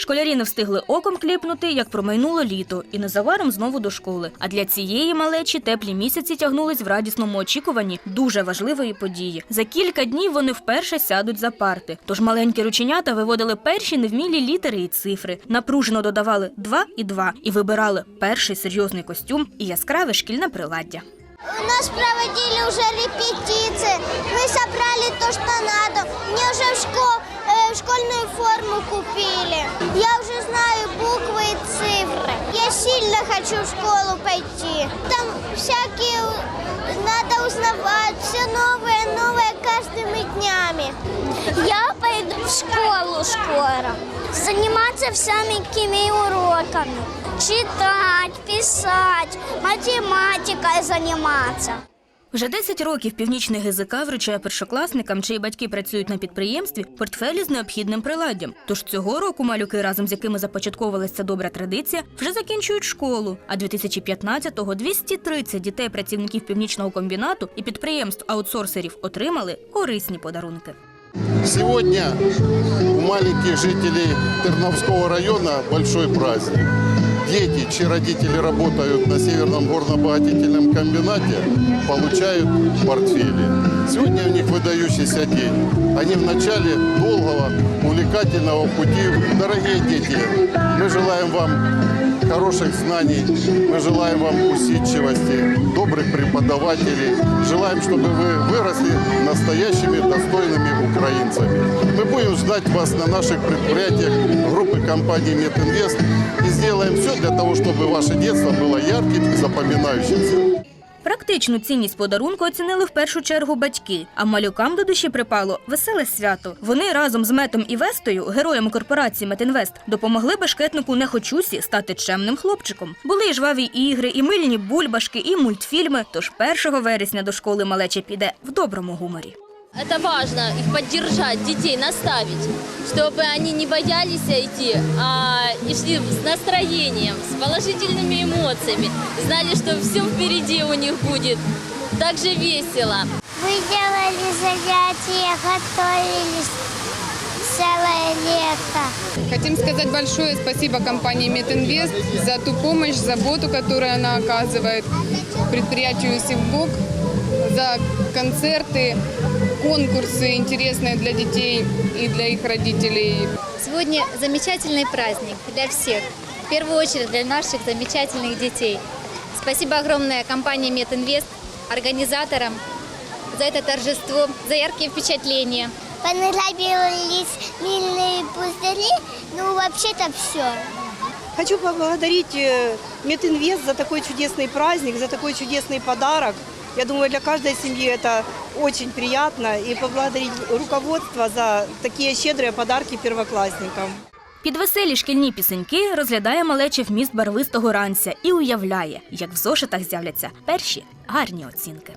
Школярі не встигли оком кліпнути, як промайнуло літо, і незабаром знову до школи. А для цієї малечі теплі місяці тягнулись в радісному очікуванні дуже важливої події. За кілька днів вони вперше сядуть за парти. Тож маленькі рученята виводили перші невмілі літери і цифри, напружено додавали два і два і вибирали перший серйозний костюм і яскраве шкільне приладдя. У нас проводили уже репетиции. Мы собрали то, что надо. Мне уже в шко- э, школьную форму купили. Я хочу в школу пойти. Там всякие надо узнавать, все новое, новое каждыми днями. Я пойду в школу скоро. Заниматься всякими уроками. Читать, писать, математикой заниматься. Вже 10 років північний ГЗК вручає першокласникам, чиї батьки працюють на підприємстві, портфелі з необхідним приладдям. Тож цього року малюки, разом з якими започатковувалася добра традиція, вже закінчують школу. А 2015-го 230 дітей працівників північного комбінату і підприємств аутсорсерів отримали корисні подарунки. Сегодня у маленьких жителей Терновского района большой праздник Дети, чьи родители работают на Северном горно-обогатительном комбинате, получают портфели. Сегодня у них выдающийся день. Они в начале долгого, увлекательного пути. Дорогие дети, мы желаем вам хороших знаний, мы желаем вам усидчивости, добрых преподавателей. Желаем, чтобы вы выросли настоящими достойными украинцами. Мы будем ждать вас на наших предприятиях группы компании «Метинвест» и сделаем все для того, чтобы ваше детство было ярким и запоминающимся. Практичну цінність подарунку оцінили в першу чергу батьки, а малюкам до душі припало веселе свято. Вони разом з Метом і Вестою, героями корпорації Метінвест, допомогли бешкетнику Нехочусі стати чемним хлопчиком. Були і жваві ігри, і мильні бульбашки, і мультфільми. Тож 1 вересня до школи малеча піде в доброму гуморі. Это важно, их поддержать, детей наставить, чтобы они не боялись идти, а и шли с настроением, с положительными эмоциями, знали, что все впереди у них будет так же весело. Вы делали занятия, готовились целое лето. Хотим сказать большое спасибо компании Метинвест за ту помощь, заботу, которую она оказывает предприятию Севбук, за концерты, конкурсы интересные для детей и для их родителей. Сегодня замечательный праздник для всех. В первую очередь для наших замечательных детей. Спасибо огромное компании Метинвест, организаторам за это торжество, за яркие впечатления. Понравились мильные пузыри, ну вообще-то все. Хочу поблагодарить э, Метинвест за такой чудесный праздник, за такой чудесный подарок. Я думаю, для каждой семьи это очень приятно. И поблагодарить руководство за такие щедрые подарки первоклассникам. Під веселі шкільні пісеньки розглядає малече вміст барвистого ранця і уявляє, як в зошитах з'являться перші гарні оцінки.